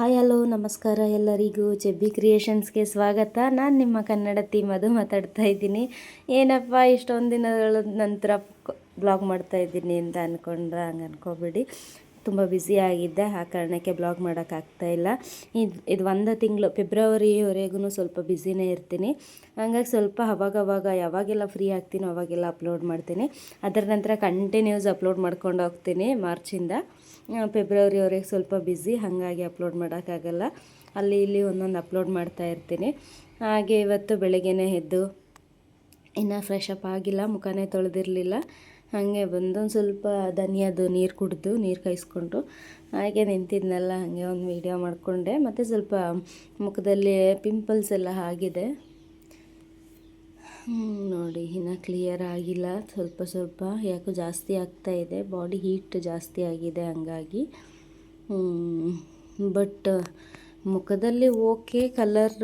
Hi, hello, ನಮಸ್ಕಾರ ಎಲ್ಲರಿಗೂ. ಚೆಬ್ಬಿ ಕ್ರಿಯೇಷನ್ಸ್ಗೆ ಸ್ವಾಗತ. ನಾನು ನಿಮ್ಮ ಕನ್ನಡತಿ ಮಧು ಮಾತಾಡ್ತಾ ಇದ್ದೀನಿ. ಏನಪ್ಪ, ಇಷ್ಟೊಂದು ದಿನಗಳ ನಂತರ ಬ್ಲಾಗ್ ಮಾಡ್ತಾ ಇದ್ದೀನಿ ಅಂತ ಅಂದ್ಕೊಂಡ್ರೆ ಹಂಗೆ ಅನ್ಕೋಬೇಡಿ. ತುಂಬ ಬ್ಯುಸಿ ಆಗಿದ್ದೆ, ಆ ಕಾರಣಕ್ಕೆ ಬ್ಲಾಗ್ ಮಾಡೋಕ್ಕಾಗ್ತಾ ಇಲ್ಲ. ಇದು ಇದು ಒಂದು ತಿಂಗಳು ಫೆಬ್ರವರಿವರೆಗೂ ಸ್ವಲ್ಪ ಬ್ಯುಸಿನೇ ಇರ್ತೀನಿ. ಹಂಗಾಗಿ ಸ್ವಲ್ಪ ಅವಾಗವಾಗ ಯಾವಾಗೆಲ್ಲ ಫ್ರೀ ಆಗ್ತೀನೋ ಅವಾಗೆಲ್ಲ ಅಪ್ಲೋಡ್ ಮಾಡ್ತೀನಿ. ಅದರ ನಂತರ ಕಂಟಿನ್ಯೂಸ್ ಅಪ್ಲೋಡ್ ಮಾಡ್ಕೊಂಡು ಹೋಗ್ತೀನಿ ಮಾರ್ಚಿಂದ ಫೆಬ್ರವರಿವರೆಗೆ ಸ್ವಲ್ಪ ಬ್ಯುಸಿ ಹಾಗಾಗಿ ಅಪ್ಲೋಡ್ ಮಾಡೋಕ್ಕಾಗಲ್ಲ ಅಲ್ಲಿ ಇಲ್ಲಿ ಒಂದೊಂದು ಅಪ್ಲೋಡ್ ಮಾಡ್ತಾ ಇರ್ತೀನಿ. ಹಾಗೆ ಇವತ್ತು ಬೆಳಗ್ಗೆನೇ ಎದ್ದು, ಇನ್ನೂ ಫ್ರೆಶ್ ಅಪ್ ಆಗಿಲ್ಲ, ಮುಖನೇ ತೊಳೆದಿರಲಿಲ್ಲ. ಹಾಗೆ ಬಂದು ಒಂದು ಸ್ವಲ್ಪ ಧನಿಯದು ನೀರು ಕುಡಿದು ನೀರು ಕಾಯಿಸ್ಕೊಂಡು ಹಾಗೆ ನಿಂತಿದ್ನಲ್ಲ, ಹಾಗೆ ಒಂದು ವೀಡಿಯೋ ಮಾಡಿಕೊಂಡೆ. ಮತ್ತು ಸ್ವಲ್ಪ ಮುಖದಲ್ಲಿ ಪಿಂಪಲ್ಸ್ ಎಲ್ಲ ಆಗಿದೆ. ನೋಡಿ, ಇನ್ನೂ ಕ್ಲಿಯರ್ ಆಗಿಲ್ಲ. ಸ್ವಲ್ಪ ಸ್ವಲ್ಪ ಯಾಕೋ ಜಾಸ್ತಿ ಆಗ್ತಾ ಇದೆ. ಬಾಡಿ ಹೀಟ್ ಜಾಸ್ತಿ ಆಗಿದೆ ಹಂಗಾಗಿ. ಬಟ್ ಮುಖದಲ್ಲಿ ಓಕೆ ಕಲರ್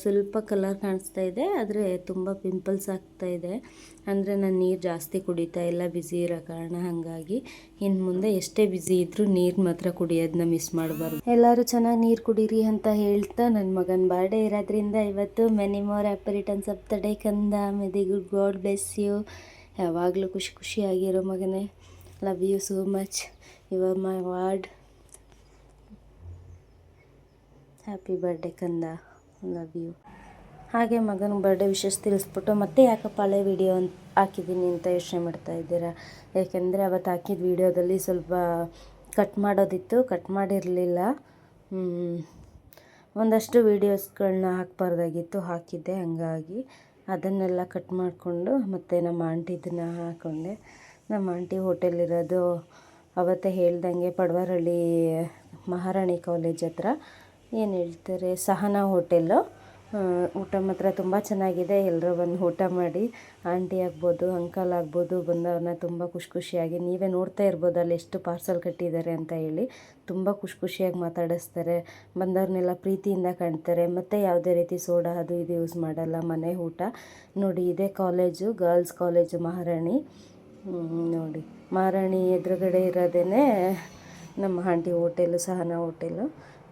ಸ್ವಲ್ಪ ಕಲರ್ ಕಾಣಿಸ್ತಾ ಇದೆ, ಆದರೆ ತುಂಬ ಪಿಂಪಲ್ಸ್ ಆಗ್ತಾ ಇದೆ. ಅಂದರೆ ನಾನು ನೀರು ಜಾಸ್ತಿ ಕುಡಿತಾ ಇಲ್ಲ ಬ್ಯುಸಿ ಇರೋ ಕಾರಣ ಹಾಗಾಗಿ. ಇನ್ನು ಮುಂದೆ ಎಷ್ಟೇ ಬ್ಯುಸಿ ಇದ್ದರೂ ನೀರು ಮಾತ್ರ ಕುಡಿಯೋದನ್ನ ಮಿಸ್ ಮಾಡಬಾರ್ದು. ಎಲ್ಲರೂ ಚೆನ್ನಾಗಿ ನೀರು ಕುಡೀರಿ ಅಂತ ಹೇಳ್ತಾ ನನ್ನ ಮಗನ ಬರ್ಡೇ ಇರೋದ್ರಿಂದ ಇವತ್ತು many more happy returns of the day ಕಂದ may the good God bless you ಯಾವಾಗಲೂ ಖುಷಿ ಖುಷಿಯಾಗಿರೋ ಮಗನೇ love you so much you're my world happy birthday ಕಂದ ಲವ್ ಯು ಹಾಗೆ ಮಗನ ಬರ್ಡೇ ವಿಶೇಷ ತಿಳಿಸ್ಬಿಟ್ಟು ಮತ್ತೆ ಯಾಕಪ್ಪ ಹಳೆ ವಿಡಿಯೋ ಅಂತ ಹಾಕಿದ್ದೀನಿ ಅಂತ ಯೋಚನೆ ಮಾಡ್ತಾ ಇದ್ದೀರಾ? ಯಾಕೆಂದರೆ ಅವತ್ತು ಹಾಕಿದ ವಿಡಿಯೋದಲ್ಲಿ ಸ್ವಲ್ಪ ಕಟ್ ಮಾಡೋದಿತ್ತು ಕಟ್ ಮಾಡಿರಲಿಲ್ಲ. ಒಂದಷ್ಟು ವೀಡಿಯೋಸ್ಗಳನ್ನ ಹಾಕ್ಬಾರ್ದಾಗಿತ್ತು, ಹಾಕಿದ್ದೆ ಹಾಗಾಗಿ. ಅದನ್ನೆಲ್ಲ ಕಟ್ ಮಾಡಿಕೊಂಡು ಮತ್ತು ನಮ್ಮ ಆಂಟಿದನ್ನ ಹಾಕ್ಕೊಂಡೆ ನಮ್ಮ ಆಂಟಿ ಹೋಟೆಲ್ ಇರೋದು ಅವತ್ತೇ ಹೇಳ್ದಂಗೆ ಪಡವರಳ್ಳಿ ಮಹಾರಾಣಿ ಕಾಲೇಜ್ ಹತ್ರ. ಏನು ಹೇಳ್ತಾರೆ, ಸಹನಾ ಹೋಟೆಲ್ಲು ಊಟ ಮಾತ್ರ ತುಂಬ ಚೆನ್ನಾಗಿದೆ. ಎಲ್ಲರೂ ಬಂದು ಊಟ ಮಾಡಿ, ಆಂಟಿ ಆಗ್ಬೋದು, ಅಂಕಲ್ ಆಗ್ಬೋದು, ಬಂದವ್ರನ್ನ ತುಂಬ ಖುಷಿ ಖುಷಿಯಾಗಿ, ನೀವೇ ನೋಡ್ತಾ ಇರ್ಬೋದು ಅಲ್ಲಿ ಎಷ್ಟು ಪಾರ್ಸಲ್ ಕಟ್ಟಿದ್ದಾರೆ ಅಂತ ಹೇಳಿ. ತುಂಬ ಖುಷಿ ಖುಷಿಯಾಗಿ ಮಾತಾಡಿಸ್ತಾರೆ. ಬಂದವ್ರನ್ನೆಲ್ಲ ಪ್ರೀತಿಯಿಂದ ಕಾಣ್ತಾರೆ. ಮತ್ತು ಯಾವುದೇ ರೀತಿ ಸೋಡಾ ಅದು ಇದು ಯೂಸ್ ಮಾಡಲ್ಲ. ಮನೆ ಊಟ. ನೋಡಿ, ಇದೇ ಕಾಲೇಜು ಗರ್ಲ್ಸ್ ಕಾಲೇಜು ಮಹಾರಾಣಿ. ನೋಡಿ, ಮಹಾರಾಣಿ ಎದುರುಗಡೆ ಇರೋದೇ ನಮ್ಮ ಆಂಟಿ ಹೋಟೆಲು, ಸಹನಾ ಹೋಟೆಲು.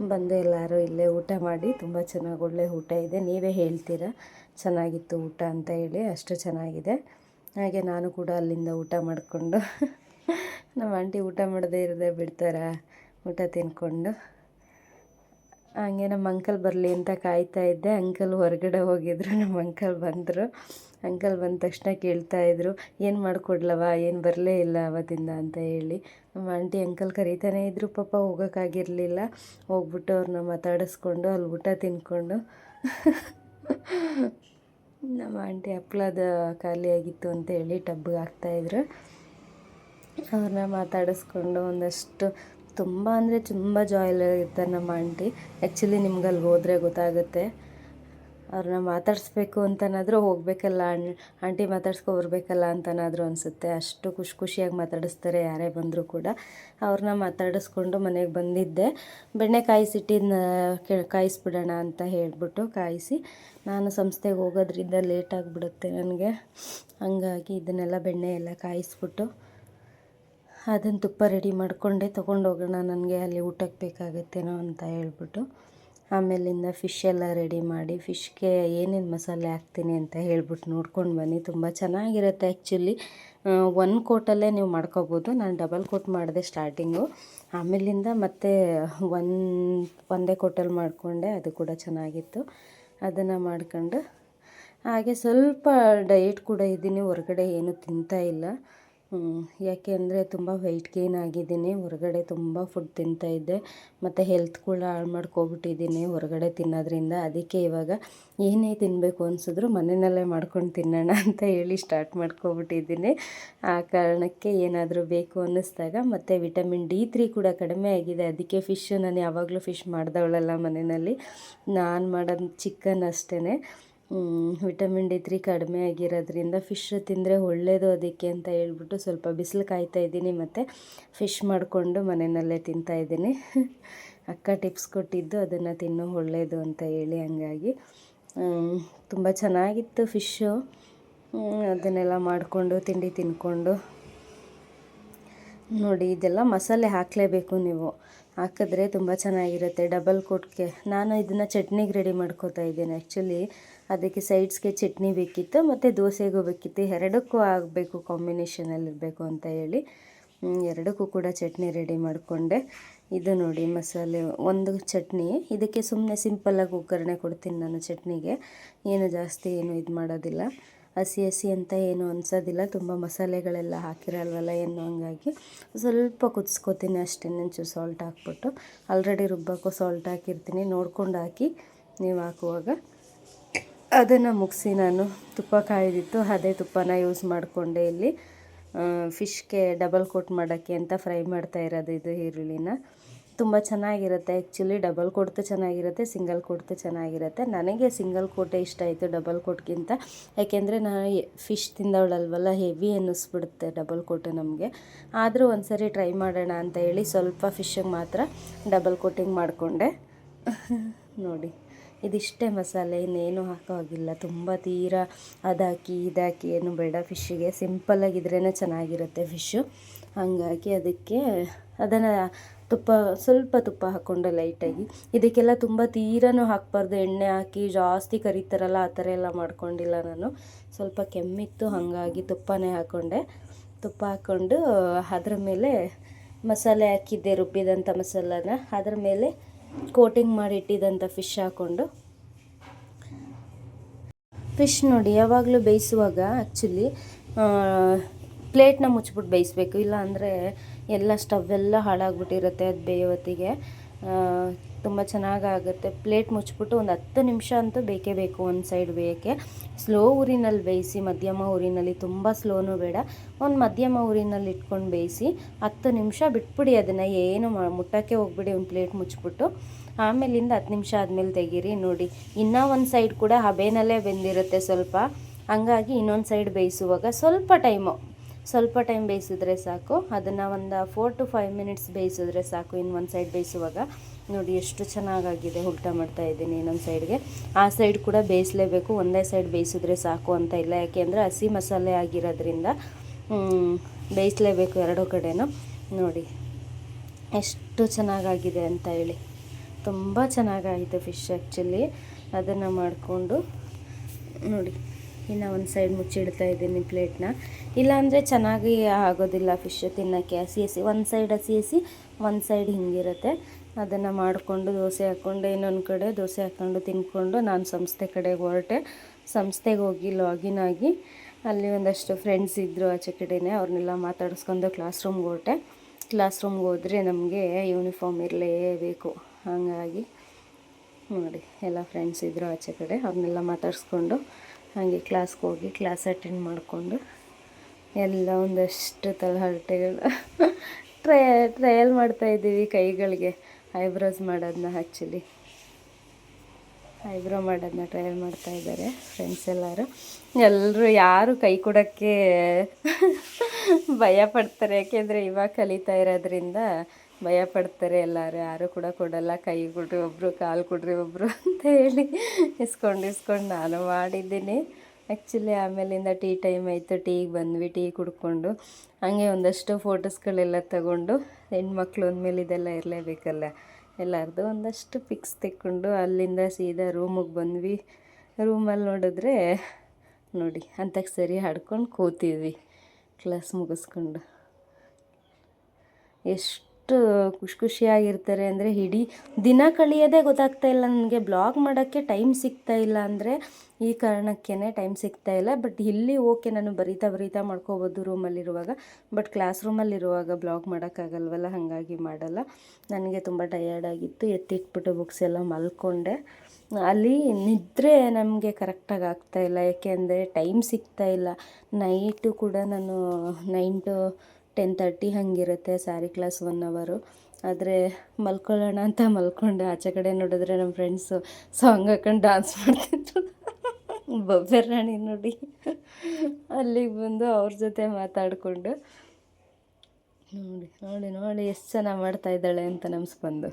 ಬಂದು ಎಲ್ಲರೂ ಇಲ್ಲೇ ಊಟ ಮಾಡಿ ತುಂಬ ಚೆನ್ನಾಗಿ ಒಳ್ಳೆ ಊಟ ಇದೆ. ನೀವೇ ಹೇಳ್ತೀರಾ? ಚೆನ್ನಾಗಿತ್ತು ಊಟ ಅಂತ ಹೇಳಿ ಅಷ್ಟು ಚೆನ್ನಾಗಿದೆ. ಹಾಗೆ ನಾನು ಕೂಡ ಅಲ್ಲಿಂದ ಊಟ ಮಾಡಿಕೊಂಡು ನಮ್ಮ ಆಂಟಿ ಊಟ ಮಾಡದೇ ಇರದೆ ಬಿಡ್ತಾರಾ? ಊಟ ತಿನ್ಕೊಂಡು. ಹಂಗೆ ನಮ್ಮ ಅಂಕಲ್ ಬರಲಿ ಅಂತ ಕಾಯ್ತಾ ಇದ್ದೆ. ಅಂಕಲ್ ಹೊರಗಡೆ ಹೋಗಿದ್ರು, ನಮ್ಮ ಅಂಕಲ್ ಬಂದರು. ಅಂಕಲ್ ಬಂದ ತಕ್ಷಣ ಕೇಳ್ತಾ ಕೇಳ್ತಾಯಿದ್ರು ಏನು ಮಾಡಿಕೊಡ್ಲವ ಏನು ಬರಲೇ ಇಲ್ಲ ಅವತ್ತಿಂದ ಅಂತ ಹೇಳಿ. ನಮ್ಮ ಆಂಟಿ, ಅಂಕಲ್ ಕರೀತಾನೆ ಇದ್ದರು ಪಾಪ ಹೋಗೋಕ್ಕಾಗಿರಲಿಲ್ಲ ಹೋಗ್ಬಿಟ್ಟು ಅವ್ರನ್ನ ಮಾತಾಡಿಸ್ಕೊಂಡು, ಅಲ್ಲಿ ಊಟ ತಿನ್ಕೊಂಡು. ನಮ್ಮ ಆಂಟಿ ಹಪ್ಳದ ಖಾಲಿಯಾಗಿತ್ತು ಅಂತ ಹೇಳಿ ಟಬ್ಗೆ ಹಾಕ್ತಾಯಿದ್ರು ಅವ್ರನ್ನ ಮಾತಾಡಿಸ್ಕೊಂಡು ಒಂದಷ್ಟು ತುಂಬ ಅಂದರೆ ತುಂಬ ಜಾಯ್ಲ್ ಇರ್ತಾರೆ ನಮ್ಮ ಆಂಟಿ ಆ್ಯಕ್ಚುಲಿ ನಿಮ್ಗೆ ಅಲ್ಲಿ ಹೋದರೆ ಗೊತ್ತಾಗುತ್ತೆ. ಅವ್ರನ್ನ ಮಾತಾಡಿಸ್ಬೇಕು ಅಂತನಾದರೂ ಹೋಗಬೇಕಲ್ಲ ಆಂಟಿ ಮಾತಾಡ್ಸ್ಕೊ ಬರಬೇಕಲ್ಲ ಅಂತನಾದರೂ ಅನಿಸುತ್ತೆ. ಅಷ್ಟು ಖುಷಿ ಖುಷಿಯಾಗಿ ಮಾತಾಡಿಸ್ತಾರೆ ಯಾರೇ ಬಂದರೂ ಕೂಡ. ಅವ್ರನ್ನ ಮಾತಾಡಿಸ್ಕೊಂಡು ಮನೆಗೆ ಬಂದಿದ್ದೆ. ಬೆಣ್ಣೆ ಸಿಟ್ಟಿನ ಕೆ, ಕಾಯಿಸ್ಬಿಡೋಣ ಅಂತ ಹೇಳಿಬಿಟ್ಟು ಕಾಯಿಸಿ ನಾನು ಸಂಸ್ಥೆಗೆ ಹೋಗೋದ್ರಿಂದ ಲೇಟ್ ಆಗಿಬಿಡುತ್ತೆ ನನಗೆ. ಹಂಗಾಗಿ ಇದನ್ನೆಲ್ಲ ಬೆಣ್ಣೆ ಎಲ್ಲ ಕಾಯಿಸ್ಬಿಟ್ಟು ಅದನ್ನು ತುಪ್ಪ ರೆಡಿ ಮಾಡಿಕೊಂಡೆ ತೊಗೊಂಡೋಗೋಣ, ನನಗೆ ಅಲ್ಲಿ ಊಟಕ್ಕೆ ಬೇಕಾಗುತ್ತೇನೋ ಅಂತ ಹೇಳ್ಬಿಟ್ಟು ಆಮೇಲಿಂದ ಫಿಶ್ ಎಲ್ಲ ರೆಡಿ ಮಾಡಿ ಫಿಶ್ಗೆ ಏನೇನು ಮಸಾಲೆ ಹಾಕ್ತೀನಿ ಅಂತ ಹೇಳ್ಬಿಟ್ಟು ನೋಡ್ಕೊಂಡು ಬನ್ನಿ. ತುಂಬ ಚೆನ್ನಾಗಿರುತ್ತೆ ಆ್ಯಕ್ಚುಲಿ ಒನ್ ಕೋಟಲ್ಲೇ ನೀವು ಮಾಡ್ಕೋಬೋದು. ನಾನು ಡಬಲ್ ಕೋಟ್ ಮಾಡಿದೆ ಸ್ಟಾರ್ಟಿಂಗು ಆಮೇಲಿಂದ ಮತ್ತೆ ಒನ್ ಒಂದೇ ಕೋಟಲ್ಲಿ ಮಾಡಿಕೊಂಡೆ, ಅದು ಕೂಡ ಚೆನ್ನಾಗಿತ್ತು. ಅದನ್ನು ಮಾಡ್ಕೊಂಡು, ಹಾಗೆ ಸ್ವಲ್ಪ ಡಯಟ್ ಕೂಡ ಇದ್ದೀನಿ, ಹೊರಗಡೆ ಏನೂ ತಿಂತಾ ಇಲ್ಲ. ಯಾಕೆ ಅಂದರೆ ತುಂಬ ವೆಯ್ಟ್ ಗೇನ್ ಆಗಿದ್ದೀನಿ. ಹೊರಗಡೆ ತುಂಬ ಫುಡ್ ತಿಂತಾಯಿದ್ದೆ ಮತ್ತು ಹೆಲ್ತ್ ಕೂಡ ಹಾಳು ಮಾಡ್ಕೊಬಿಟ್ಟಿದ್ದೀನಿ ಹೊರಗಡೆ ತಿನ್ನೋದ್ರಿಂದ. ಅದಕ್ಕೆ ಇವಾಗ ಏನೇ ತಿನ್ನಬೇಕು ಅನಿಸಿದ್ರು ಮನೆಯಲ್ಲೇ ಮಾಡ್ಕೊಂಡು ತಿನ್ನೋಣ ಅಂತ ಹೇಳಿ ಸ್ಟಾರ್ಟ್ ಮಾಡ್ಕೊಬಿಟ್ಟಿದ್ದೀನಿ. ಆ ಕಾರಣಕ್ಕೆ ಏನಾದರೂ ಬೇಕು ಅನ್ನಿಸ್ದಾಗ ಮತ್ತು ವಿಟಮಿನ್ ಡಿ ತ್ರೀ ಕೂಡ ಕಡಿಮೆ ಆಗಿದೆ. ಅದಕ್ಕೆ ಫಿಶ್ ನಾನು ಯಾವಾಗಲೂ ಫಿಶ್ ಮಾಡಿದವಳಲ್ಲ ಮನೆಯಲ್ಲಿ. ನಾನು ಮಾಡೋದು ಚಿಕನ್ ಅಷ್ಟೇ ವಿಟಮಿನ್ ಡಿ ತ್ರೀ ಕಡಿಮೆ ಆಗಿರೋದ್ರಿಂದ ಫಿಶ್ ತಿಂದರೆ ಒಳ್ಳೆಯದು ಅದಕ್ಕೆ ಅಂತ ಹೇಳ್ಬಿಟ್ಟು ಸ್ವಲ್ಪ ಬಿಸಿಲು ಕಾಯ್ತಾ ಇದ್ದೀನಿ ಮತ್ತು ಫಿಶ್ ಮಾಡಿಕೊಂಡು ಮನೆಯಲ್ಲೇ ತಿಂತಾಯಿದ್ದೀನಿ ಅಕ್ಕ ಟಿಪ್ಸ್ ಕೊಟ್ಟಿದ್ದು ಅದನ್ನು ತಿನ್ನೋ ಒಳ್ಳೆಯದು ಅಂತ ಹೇಳಿ ಹಂಗಾಗಿ. ತುಂಬ ಚೆನ್ನಾಗಿತ್ತು ಫಿಶ್ಶು ಅದನ್ನೆಲ್ಲ ಮಾಡಿಕೊಂಡು ತಿಂಡಿ ತಿನ್ಕೊಂಡು. ನೋಡಿ, ಇದೆಲ್ಲ ಮಸಾಲೆ ಹಾಕಲೇಬೇಕು ನೀವು. ಹಾಕಿದ್ರೆ ತುಂಬ ಚೆನ್ನಾಗಿರುತ್ತೆ ಡಬಲ್ ಕೋಟ್ಗೆ ನಾನು ಇದನ್ನು ಚಟ್ನಿಗೆ ರೆಡಿ ಮಾಡ್ಕೋತಾ ಇದ್ದೇನೆ ಆ್ಯಕ್ಚುಲಿ ಅದಕ್ಕೆ ಸೈಡ್ಸ್ಗೆ ಚಟ್ನಿ ಬೇಕಿತ್ತು ಮತ್ತು ದೋಸೆಗೂ ಬೇಕಿತ್ತು. ಎರಡಕ್ಕೂ ಆಗಬೇಕು ಕಾಂಬಿನೇಷನಲ್ಲಿರಬೇಕು ಅಂತ ಹೇಳಿ ಎರಡಕ್ಕೂ ಕೂಡ ಚಟ್ನಿ ರೆಡಿ ಮಾಡಿಕೊಂಡೆ. ಇದು ನೋಡಿ ಮಸಾಲೆ, ಒಂದು ಚಟ್ನಿ. ಇದಕ್ಕೆ ಸುಮ್ಮನೆ ಸಿಂಪಲ್ಲಾಗಿ ಒಗ್ಗರಣೆ ಕೊಡ್ತೀನಿ ನಾನು ಚಟ್ನಿಗೆ. ಏನು ಜಾಸ್ತಿ ಏನು ಇದು ಮಾಡೋದಿಲ್ಲ. ಹಸಿ ಹಸಿ ಅಂತ ಏನು ಅನ್ಸೋದಿಲ್ಲ. ತುಂಬ ಮಸಾಲೆಗಳೆಲ್ಲ ಹಾಕಿರಲ್ವಲ್ಲ ಏನು ಹಂಗಾಗಿ ಸ್ವಲ್ಪ ಕುದಿಸ್ಕೊತೀನಿ ಅಷ್ಟೇ. ಒಂಚೂರು ಸಾಲ್ಟ್ ಹಾಕ್ಬಿಟ್ಟು ಆಲ್ರೆಡಿ ರುಬ್ಬಕ್ಕೂ ಸಾಲ್ಟ್ ಹಾಕಿರ್ತೀನಿ. ನೋಡ್ಕೊಂಡು ಹಾಕಿ ನೀವು ಹಾಕುವಾಗ ಅದನ್ನು ಮುಗಿಸಿ ನಾನು ತುಪ್ಪ ಕಾಯ್ದಿತ್ತು. ಅದೇ ತುಪ್ಪನ ಯೂಸ್ ಮಾಡಿಕೊಂಡೆ ಇಲ್ಲಿ. ಫಿಶ್ಗೆ ಡಬಲ್ ಕೋಟ್ ಮಾಡೋಕ್ಕೆ ಅಂತ ಫ್ರೈ ಮಾಡ್ತಾ ಇರೋದು ಇದು ಈರುಳ್ಳಿನ. ತುಂಬ ಚೆನ್ನಾಗಿರುತ್ತೆ. ಆ್ಯಕ್ಚುಲಿ ಡಬಲ್ ಕೊಡ್ತು ಚೆನ್ನಾಗಿರುತ್ತೆ, ಸಿಂಗಲ್ ಕೊಡ್ತು ಚೆನ್ನಾಗಿರುತ್ತೆ. ನನಗೆ ಸಿಂಗಲ್ ಕೋಟೆ ಇಷ್ಟ ಆಯಿತು ಡಬಲ್ ಕೋಟ್ಗಿಂತ. ಯಾಕೆಂದರೆ ನಾನು ಫಿಶ್ ತಿಂದವಳಲ್ವಲ್ಲ, ಹೆವಿ ಅನ್ನಿಸ್ಬಿಡುತ್ತೆ ಡಬಲ್ ಕೋಟೆ ನಮಗೆ. ಆದರೂ ಒಂದು ಸರಿ ಟ್ರೈ ಮಾಡೋಣ ಅಂತ ಹೇಳಿ ಸ್ವಲ್ಪ ಫಿಶ್ಶಿಗೆ ಮಾತ್ರ ಡಬಲ್ ಕೋಟಿಂಗ್ ಮಾಡಿಕೊಂಡೆ. ನೋಡಿ, ಇದಿಷ್ಟೇ ಮಸಾಲೆ, ಇನ್ನೇನು ಹಾಕೋ ಹಾಗಿಲ್ಲ. ತುಂಬ ತೀರಾ ಅದಾಕಿ, ಇದಾಕಿ ಏನು ಬೇಡ ಫಿಶ್ಶಿಗೆ. ಸಿಂಪಲ್ಲಾಗಿದ್ರೇ ಚೆನ್ನಾಗಿರುತ್ತೆ ಫಿಶ್ಶು. ಹಾಗಾಗಿ ಅದಕ್ಕೆ ಅದನ್ನು ತುಪ್ಪ, ಸ್ವಲ್ಪ ತುಪ್ಪ ಹಾಕ್ಕೊಂಡೆ ಲೈಟಾಗಿ ಇದಕ್ಕೆಲ್ಲ ತುಂಬ ತೀರನೂ ಹಾಕ್ಬಾರ್ದು. ಎಣ್ಣೆ ಹಾಕಿ ಜಾಸ್ತಿ ಕರಿತಾರಲ್ಲ, ಆ ಥರ ಎಲ್ಲ ಮಾಡ್ಕೊಂಡಿಲ್ಲ ನಾನು. ಸ್ವಲ್ಪ ಕೆಮ್ಮಿತ್ತು, ಹಾಗಾಗಿ ತುಪ್ಪನೇ ಹಾಕ್ಕೊಂಡೆ ತುಪ್ಪ ಹಾಕ್ಕೊಂಡು ಅದ್ರ ಮೇಲೆ ಮಸಾಲೆ ಹಾಕಿದ್ದೆ, ರುಬ್ಬಿದಂಥ ಮಸಾಲನ. ಅದ್ರ ಮೇಲೆ ಕೋಟಿಂಗ್ ಮಾಡಿ ಇಟ್ಟಿದ್ದಂಥ ಫಿಶ್ ಹಾಕ್ಕೊಂಡು ಫಿಶ್ ನೋಡಿ, ಯಾವಾಗಲೂ ಬೇಯಿಸುವಾಗ ಆ್ಯಕ್ಚುಲಿ ಪ್ಲೇಟ್ನ ಮುಚ್ಬಿಟ್ಟು ಬೇಯಿಸ್ಬೇಕು. ಇಲ್ಲ ಅಂದರೆ ಎಲ್ಲ ಸ್ಟವ್ ಎಲ್ಲ ಹಾಳಾಗ್ಬಿಟ್ಟಿರುತ್ತೆ ಅದು ಬೇಯೋತ್ತಿಗೆ. ತುಂಬ ಚೆನ್ನಾಗಾಗುತ್ತೆ. ಪ್ಲೇಟ್ ಮುಚ್ಚಿಬಿಟ್ಟು ಒಂದು ಹತ್ತು ನಿಮಿಷ ಅಂತೂ ಬೇಕೇ ಬೇಕು ಒಂದು ಸೈಡ್ ಬೇಯೋಕ್ಕೆ. ಸ್ಲೋ ಊರಿನಲ್ಲಿ ಬೇಯಿಸಿ, ಮಧ್ಯಮ ಊರಿನಲ್ಲಿ ತುಂಬ ಸ್ಲೋನೂ ಬೇಡ. ಒಂದು ಮಧ್ಯಮ ಊರಿನಲ್ಲಿ ಇಟ್ಕೊಂಡು ಬೇಯಿಸಿ ಹತ್ತು ನಿಮಿಷ ಬಿಟ್ಬಿಡಿ ಅದನ್ನು. ಏನು ಮುಟ್ಟಕ್ಕೆ ಹೋಗ್ಬಿಡಿ ಒಂದು ಪ್ಲೇಟ್ ಮುಚ್ಚಿಬಿಟ್ಟು ಆಮೇಲಿಂದ ಹತ್ತು ನಿಮಿಷ ಆದಮೇಲೆ ತೆಗೀರಿ. ನೋಡಿ, ಇನ್ನೂ ಒಂದು ಸೈಡ್ ಕೂಡ ಹಬೆನಲ್ಲೇ ಬೆಂದಿರುತ್ತೆ ಸ್ವಲ್ಪ. ಹಂಗಾಗಿ ಇನ್ನೊಂದು ಸೈಡ್ ಬೇಯಿಸುವಾಗ ಸ್ವಲ್ಪ ಟೈಮು. ಸ್ವಲ್ಪ ಟೈಮ್ ಬೇಯಿಸಿದ್ರೆ ಸಾಕು. ಅದನ್ನು ಒಂದು ಫೋರ್ ಟು ಫೈವ್ ಮಿನಿಟ್ಸ್ ಬೇಯಿಸಿದ್ರೆ ಸಾಕು. ಇನ್ನು ಒಂದು ಸೈಡ್ ಬೇಯಿಸುವಾಗ. ನೋಡಿ ಎಷ್ಟು ಚೆನ್ನಾಗಾಗಿದೆ ಉಲ್ಟಾ ಮಾಡ್ತಾ ಇದ್ದೀನಿ ಇನ್ನೊಂದು ಸೈಡ್ಗೆ ಆ ಸೈಡ್ ಕೂಡ ಬೇಯಿಸಲೇಬೇಕು. ಒಂದೇ ಸೈಡ್ ಬೇಯಿಸಿದ್ರೆ ಸಾಕು ಅಂತ ಇಲ್ಲ. ಯಾಕೆಂದರೆ ಹಸಿ ಮಸಾಲೆ ಆಗಿರೋದ್ರಿಂದ ಬೇಯಿಸಲೇಬೇಕು ಎರಡೂ ಕಡೆನೂ. ನೋಡಿ, ಎಷ್ಟು ಚೆನ್ನಾಗಾಗಿದೆ ಅಂತ ಹೇಳಿ. ತುಂಬ ಚೆನ್ನಾಗಾಯಿತು ಫಿಶ್ ಆ್ಯಕ್ಚುಲಿ ಅದನ್ನು ಮಾಡಿಕೊಂಡು, ನೋಡಿ. ಇನ್ನು ಒಂದು ಸೈಡ್ ಮುಚ್ಚಿಡ್ತಾ ಇದ್ದೀನಿ ಪ್ಲೇಟ್ನ ಇಲ್ಲಾಂದರೆ ಚೆನ್ನಾಗಿ ಆಗೋದಿಲ್ಲ ಫಿಶ್ ತಿನ್ನೋಕ್ಕೆ. ಹಸಿ ಹಸಿ ಒಂದು ಸೈಡ್ ಹಸಿ ಹಸಿ ಒಂದು ಸೈಡ್ ಹಿಂಗಿರುತ್ತೆ. ಅದನ್ನು ಮಾಡಿಕೊಂಡು ದೋಸೆ ಹಾಕ್ಕೊಂಡು ಇನ್ನೊಂದು ಕಡೆ ದೋಸೆ ಹಾಕ್ಕೊಂಡು ತಿನ್ಕೊಂಡು ನಾನು ಸಂಸ್ಥೆ ಕಡೆಗೆ ಹೊರಟೆ. ಸಂಸ್ಥೆಗೆ ಹೋಗಿ ಲಾಗಿನ್ ಆಗಿ ಅಲ್ಲಿ ಒಂದಷ್ಟು ಫ್ರೆಂಡ್ಸ್ ಇದ್ದರು ಆಚೆ ಕಡೆನೇ, ಅವ್ರನ್ನೆಲ್ಲ ಮಾತಾಡಿಸ್ಕೊಂಡು ಕ್ಲಾಸ್ ರೂಮ್ಗೆ ಹೊರಟೆ. ಕ್ಲಾಸ್ ರೂಮ್ಗೆ ಹೋದರೆ ನಮಗೆ ಯೂನಿಫಾರ್ಮ್ ಇರಲೇಬೇಕು. ಹಾಗಾಗಿ ನೋಡಿ, ಎಲ್ಲ ಫ್ರೆಂಡ್ಸ್ ಇದ್ದರು ಆಚೆ ಕಡೆ, ಅವ್ರನ್ನೆಲ್ಲ ಮಾತಾಡಿಸ್ಕೊಂಡು ಹಾಗೆ ಕ್ಲಾಸ್ಗೆ ಹೋಗಿ ಕ್ಲಾಸ್ ಅಟೆಂಡ್ ಮಾಡಿಕೊಂಡು ಎಲ್ಲ ಒಂದಷ್ಟು ತಲಹರಟೆಗಳು ಟ್ರಯ ಟ್ರಯಲ್ ಮಾಡ್ತಾಯಿದ್ದೀವಿ ಕೈಗಳಿಗೆ. ಐಬ್ರೋಸ್ ಮಾಡೋದನ್ನ ಆ್ಯಕ್ಚುಲಿ ಐಬ್ರೋ ಮಾಡೋದನ್ನ ಟ್ರಯಲ್ ಮಾಡ್ತಾ ಇದ್ದಾರೆ ಫ್ರೆಂಡ್ಸ್ ಎಲ್ಲರೂ. ಎಲ್ಲರೂ ಯಾರು ಕೈ ಕೊಡೋಕ್ಕೆ ಭಯ ಪಡ್ತಾರೆ. ಯಾಕೆಂದರೆ ಇವಾಗ ಕಲಿತಾ ಇರೋದ್ರಿಂದ ಭಯ ಪಡ್ತಾರೆ ಎಲ್ಲರೂ, ಯಾರು ಕೂಡ ಕೊಡಲ್ಲ, ಕೈ ಕೊಡ್ರಿ ಒಬ್ಬರು ಕಾಲು ಕೊಡ್ರಿ ಒಬ್ಬರು ಅಂತ ಹೇಳಿ ಇಸ್ಕೊಂಡು ಇಸ್ಕೊಂಡು ನಾನು ಮಾಡಿದ್ದೀನಿ. ಆ್ಯಕ್ಚುಲಿ ಆಮೇಲಿಂದ ಟೀ ಟೈಮ್ ಆಯಿತು, ಟೀಗೆ ಬಂದ್ವಿ, ಟೀ ಕುಡ್ಕೊಂಡು. ಹಾಗೆ ಒಂದಷ್ಟು ಫೋಟೋಸ್ಗಳೆಲ್ಲ ತಗೊಂಡು ಹೆಣ್ಮಕ್ಳು ಅಂದಮೇಲೆ ಇದೆಲ್ಲ ಇರಲೇಬೇಕಲ್ಲ. ಎಲ್ಲರದು ಒಂದಷ್ಟು ಪಿಕ್ಸ್ ತೆಕ್ಕೊಂಡು ಅಲ್ಲಿಂದ ಸೀದಾ ರೂಮಿಗೆ ಬಂದ್ವಿ. ರೂಮಲ್ಲಿ ನೋಡಿದ್ರೆ, ನೋಡಿ ಅಂತಾಕ್ಷರಿ ಹಾಡ್ಕೊಂಡು ಕೂತಿದ್ವಿ ಕ್ಲಾಸ್ ಮುಗಿಸ್ಕೊಂಡು. ಎಷ್ಟು ಖುಷಿ ಖುಷಿಯಾಗಿರ್ತಾರೆ ಅಂದರೆ ಇಡೀ ದಿನ ಕಳೆಯೋದೇ ಗೊತ್ತಾಗ್ತಾ ಇಲ್ಲ ನನಗೆ. ಬ್ಲಾಗ್ ಮಾಡೋಕ್ಕೆ ಟೈಮ್ ಸಿಗ್ತಾ ಇಲ್ಲ ಅಂದರೆ ಈ ಕಾರಣಕ್ಕೇ ಟೈಮ್ ಸಿಗ್ತಾ ಇಲ್ಲ. ಬಟ್ ಇಲ್ಲಿ ಓಕೆ, ನಾನು ಬರೀತಾ ಬರೀತಾ ಮಾಡ್ಕೋಬೋದು ರೂಮಲ್ಲಿರುವಾಗ. ಬಟ್ ಕ್ಲಾಸ್ ರೂಮಲ್ಲಿರುವಾಗ ಬ್ಲಾಗ್ ಮಾಡೋಕ್ಕಾಗಲ್ವಲ್ಲ, ಹಾಗಾಗಿ ಮಾಡಲ್ಲ. ನನಗೆ ತುಂಬ ಟಯರ್ಡ್ ಆಗಿತ್ತು. ಎತ್ತಿಟ್ಬಿಟ್ಟು ಬುಕ್ಸ್ ಎಲ್ಲ ಮಲ್ಕೊಂಡೆ. ಅಲ್ಲಿ ನಿದ್ರೆ ನಮಗೆ ಕರೆಕ್ಟಾಗಿ ಆಗ್ತಾ ಇಲ್ಲ. ಯಾಕೆಂದರೆ ಟೈಮ್ ಸಿಗ್ತಾ ಇಲ್ಲ. ನೈಟು ಕೂಡ ನಾನು ನೈನ್ ಟು ಟೆನ್ ತರ್ಟಿ ಹಾಗಿರುತ್ತೆ ಸ್ಯಾರಿ ಕ್ಲಾಸ್ ಒನ್ ಅವರು. ಆದರೆ ಮಲ್ಕೊಳ್ಳೋಣ ಅಂತ ಮಲ್ಕೊಂಡೆ. ಆಚೆ ಕಡೆ ನೋಡಿದ್ರೆ ನಮ್ಮ ಫ್ರೆಂಡ್ಸು ಸಾಂಗ್ ಹಾಕೊಂಡು ಡಾನ್ಸ್ ಮಾಡ್ತಿದ್ರು. ಬೊಬ್ಬೆ ರಾಣಿ ನೋಡಿ. ಅಲ್ಲಿಗೆ ಬಂದು ಅವ್ರ ಜೊತೆ ಮಾತಾಡಿಕೊಂಡು ನೋಡಿ ನೋಡಿ ನೋಡಿ ಎಷ್ಟು ಚೆನ್ನಾಗಿ ಮಾಡ್ತಾ ಇದ್ದಾಳೆ ಅಂತ ನಮ್ಸ್ಬಂದು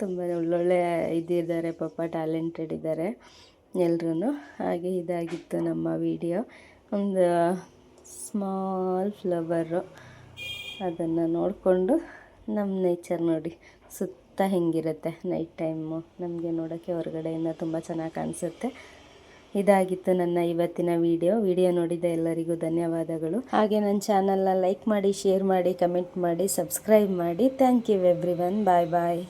ತುಂಬ ಒಳ್ಳೊಳ್ಳೆ ಇದಿದ್ದಾರೆ, ಪಾಪ ಟ್ಯಾಲೆಂಟೆಡ್ ಇದ್ದಾರೆ ಎಲ್ರೂ ಹಾಗೆ ಇದಾಗಿತ್ತು ನಮ್ಮ ವಿಡಿಯೋ. ಒಂದು ಸ್ಮಾಲ್ ಫ್ಲವರು ಅದನ್ನು ನೋಡಿಕೊಂಡು ನಮ್ಮ ನೇಚರ್ ನೋಡಿ. ಸುತ್ತ ಹೆಂಗಿರುತ್ತೆ ನೈಟ್ ಟೈಮು. ನಮಗೆ ನೋಡೋಕ್ಕೆ ಹೊರಗಡೆಯಿಂದ ತುಂಬ ಚೆನ್ನಾಗಿ ಕಾಣಿಸುತ್ತೆ. ಇದಾಗಿತ್ತು ನನ್ನ ಇವತ್ತಿನ ವಿಡಿಯೋ. ವಿಡಿಯೋ ನೋಡಿದ ಎಲ್ಲರಿಗೂ ಧನ್ಯವಾದಗಳು. ಹಾಗೆ ನನ್ನ ಚಾನಲ್ನ ಲೈಕ್ ಮಾಡಿ, ಶೇರ್ ಮಾಡಿ, ಕಮೆಂಟ್ ಮಾಡಿ, ಸಬ್ಸ್ಕ್ರೈಬ್ ಮಾಡಿ. Thank you everyone bye bye.